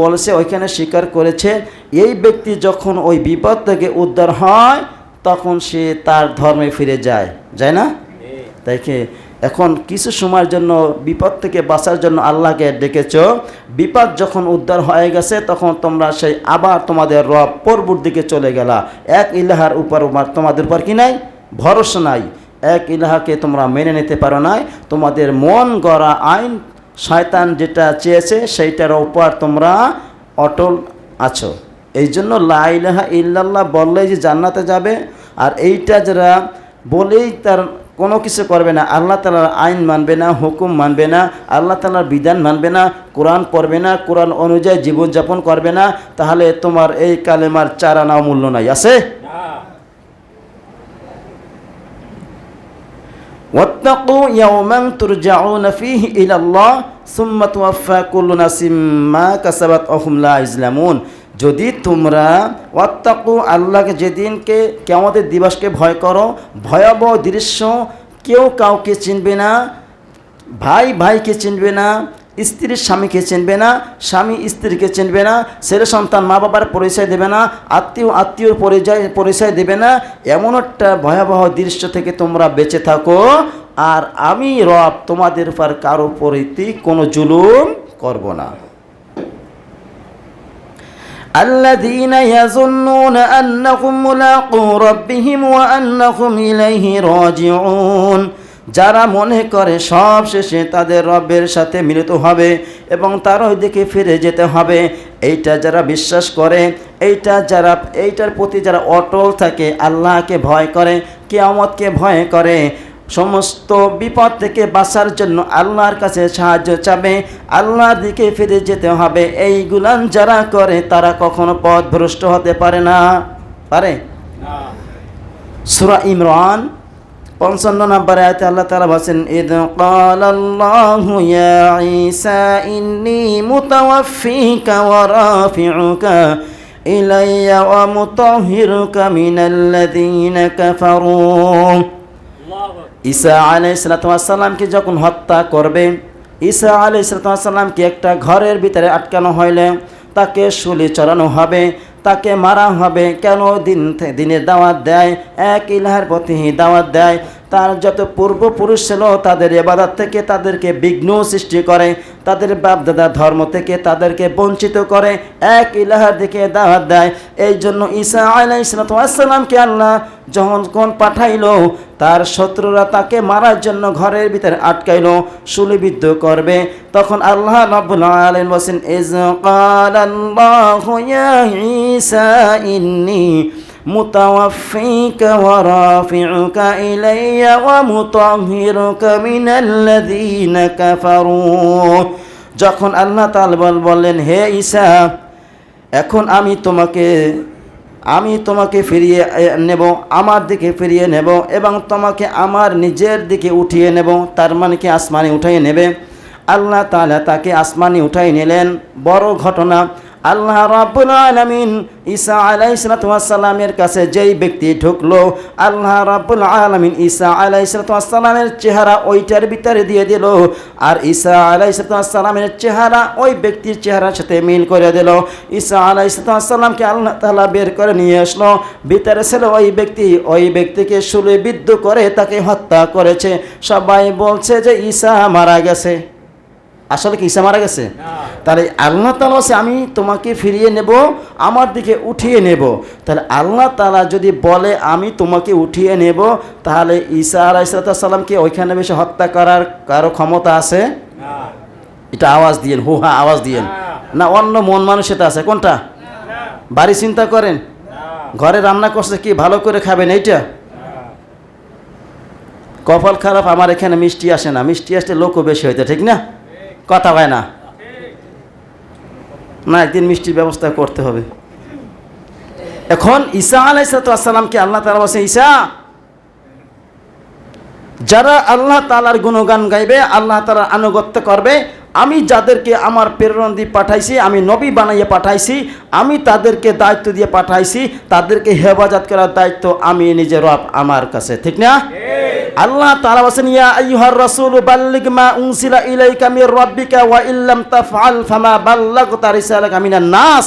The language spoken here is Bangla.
বলেছে ওইখানে স্বীকার করেছে, এই ব্যক্তি যখন ওই বিপদ থেকে উদ্ধার হয়, তখন সে তার ধর্মে ফিরে যায় যায় না? দেখে এখন কিছু সময়ের জন্য, বিপদ থেকে বাঁচার জন্য আল্লাহকে ডেকেছ, বিপদ যখন উদ্ধার হয়ে গেছে, তখন তোমরা সেই আবার তোমাদের রব পর্বুর দিকে চলে গেলা। এক ইলাহার উপর তোমাদের উপর কি নাই? ভরসা নাই। এক ইলাহাকে তোমরা মেনে নিতে পারো নাই। তোমাদের মন গড়া আইন শয়তান যেটা চেয়েছে সেইটার উপর তোমরা অটল আছো। এই জন্য লাইলাহা ইল্লাল্লাহ বললেই যে জান্নাতে যাবে, আর এইটা যারা বলেই তার কোনো কিছু করবে না, আল্লাহ তালার আইন মানবে না, হুকুম মানবে না, আল্লাহ তালার বিধান মানবে না, কোরআন পড়বে না, কোরআন অনুযায়ী জীবনযাপন করবে না, তাহলে তোমার এই কালেমার চারা নাও মূল্য নাই, আছে? ওয়াত্তাকু ইয়াউমান তুরজাউনা ফিহি ইলাল্লাহ সুম্মা নাসিম মা কাসাবাত ওহুম লা যদি তোমরা ওয়াত্তাকু আল্লাহকে যেদিনকে কেমতের দিবসকে ভয় করো, ভয়াবহ দৃশ্য কেউ কাউকে চিনবে না, ভাই ভাইকে চিনবে না স্ত্রীর স্বামীকে চিনবে না স্বামী স্ত্রীকে চিনবে না ছেলে সন্তান মা বাবার পরিচয় দেবে না আত্মীয় আত্মীয়র পরিচয় পরিচয় দেবে না এমন একটা ভয়াবহ দৃশ্য থেকে তোমরা বেঁচে থাকো আর আমি রব তোমাদের উপর কারো প্রতি কোনো জুলুম করব না الذين يظنون أنهم ملاقو ربهم وأنهم إليه راجعون যারা মনে করে সব শেষে তাদের রবের সাথে মিলিত হবে এবং তার ওই দিকে ফিরে যেতে হবে। এইটা যারা বিশ্বাস করে এইটা যারা এইটার প্রতি যারা অটল থাকে আল্লাহকে ভয় করে কেয়ামতকে ভয় করে সমস্ত বিপদ থেকে বাঁচার জন্য আল্লাহর কাছে সাহায্য চাবে আল্লাহর দিকে ফিরে যেতে হবে। এইগুলান যারা করে তারা কখনো পথ ভ্রষ্ট হতে পারে না। পারে? সুরা ইমরান পঞ্চান্ন নম্বরে আয়তে আল্লাহ তালা বলছেন, ইদ কালাল্লাহু ইয়া ঈসা, ইন্নী মুতাওয়াফফিকা ওয়া রাফিউকা ইলাইয়া ওয়া মুতাহহিরুকা মিনাল্লাযীনা কাফারু। ঈসা আলাইসালাতামকে যখন হত্যা করবে, ঈসা আলাইসালাতামকে একটা ঘরের ভিতরে আটকানো হইলে তাকে শুলি চড়ানো হবে। তাকে মারা হবে। কেন দিন দিনের দাওয়াত দেয়? এক ইলাহার প্রতি দাওয়াত দেয়। তার যত পূর্বপুরুষ ছিল, তাদের এবাদাত থেকে তাদেরকে বিঘ্ন সৃষ্টি করে, তাদের বাপদাদা ধর্ম থেকে তাদেরকে বঞ্চিত করে, এক ইলাহার দিকে দাওয়াত দেয়। এই জন্য ঈসা আলাই ইসলাতামকে আল্লাহ যখন কোন পাঠাইলো, তার শত্রুরা তাকে মারার জন্য ঘরের ভিতরে আটকাইল সুলিবিদ্ধ করবে। তখন আল্লাহ রব্বুল আলামিন বলেন متوفيك ورافعك إلي ومطهرك من الذين كفروا যখন আল্লাহ তালবল বললেন হে ঈসা এখন আমি তোমাকে আমি তোমাকে ফিরিয়ে এ, নেব আমার দিকে ফিরিয়ে নেব এবং তোমাকে আমার নিজের দিকে উঠিয়ে নেব তার মানে কি আসমানে উঠাই নেবে আল্লাহ তাআলা তাকে আসমানে উঠাই নিলেন বড় ঘটনা আল্লাহ রাব্বুল আলামিন ঈসা আলাইহিসসালামের কাছে যেই ব্যক্তি ঢুকলো, আল্লাহ রাব্বুল আলামিন ঈসা আলাইহিসসালামের চেহারা ওইটার ভিতরে দিয়ে দিল আর ঈসা আলাইহিসসালামের চেহারা ওই ব্যক্তির চেহারার সাথে মিল করে দিল। ঈসা আলাইহিসসালামকে আল্লাহ তাআলা বের করে নিয়ে আসলো। ভিতরে ছিল ওই ব্যক্তি, ওই ব্যক্তিকে শুলে বিদ্ধ করে তাকে হত্যা করেছে। সবাই বলছে যে ঈসা মারা গেছে। আসলে কি ঈসা মারা গেছে? তাহলে আল্লাহ তালা সে আমি তোমাকে ফিরিয়ে নেব আমার দিকে উঠিয়ে নেব। তাহলে আল্লাহ তালা যদি বলে আমি তোমাকে উঠিয়ে নেব তাহলে ঈসা আলাইসালামকে ওইখানে বেশি হত্যা করার কারও ক্ষমতা আছে? এটা আওয়াজ দিয়েন হু হা আওয়াজ দিয়েন। না। অন্য মন মানুষের আছে কোনটা? বাড়ি চিন্তা করেন। ঘরে রান্না করছে কি ভালো করে খাবেন এইটা? কপাল খারাপ আমার এখানে মিষ্টি আসে না মিষ্টি আসলে লোকও বেশি হইতে ঠিক না? কথা হয় না। না একদিন মিষ্টির ব্যবস্থা করতে হবে। এখন ঈসা আলাইসালামকে আল্লাহ তালা বলছে ঈসা, যারা আল্লাহ তালার গুণগান গাইবে, আল্লাহ তালার আনুগত্য করবে, আমি যাদেরকে আমার প্রেরণ দিয়ে পাঠাইছি, আমি নবী বানাইয়ে পাঠাইছি, আমি তাদেরকে দায়িত্ব দিয়ে পাঠাইছি, তাদেরকে হেফাজত করার দায়িত্ব আমি নিজের আমার কাছে। ঠিক না? আল্লাহ তাআলা বলেন ইয়া আইয়ুহার রাসূল, বাল্লিগ মা উনসিলা ইলাইকা মির রাব্বিকা ওয়া ইল্লাম তাফআল ফামা বাল্লাগতা রিসালাকা মিনান নাস।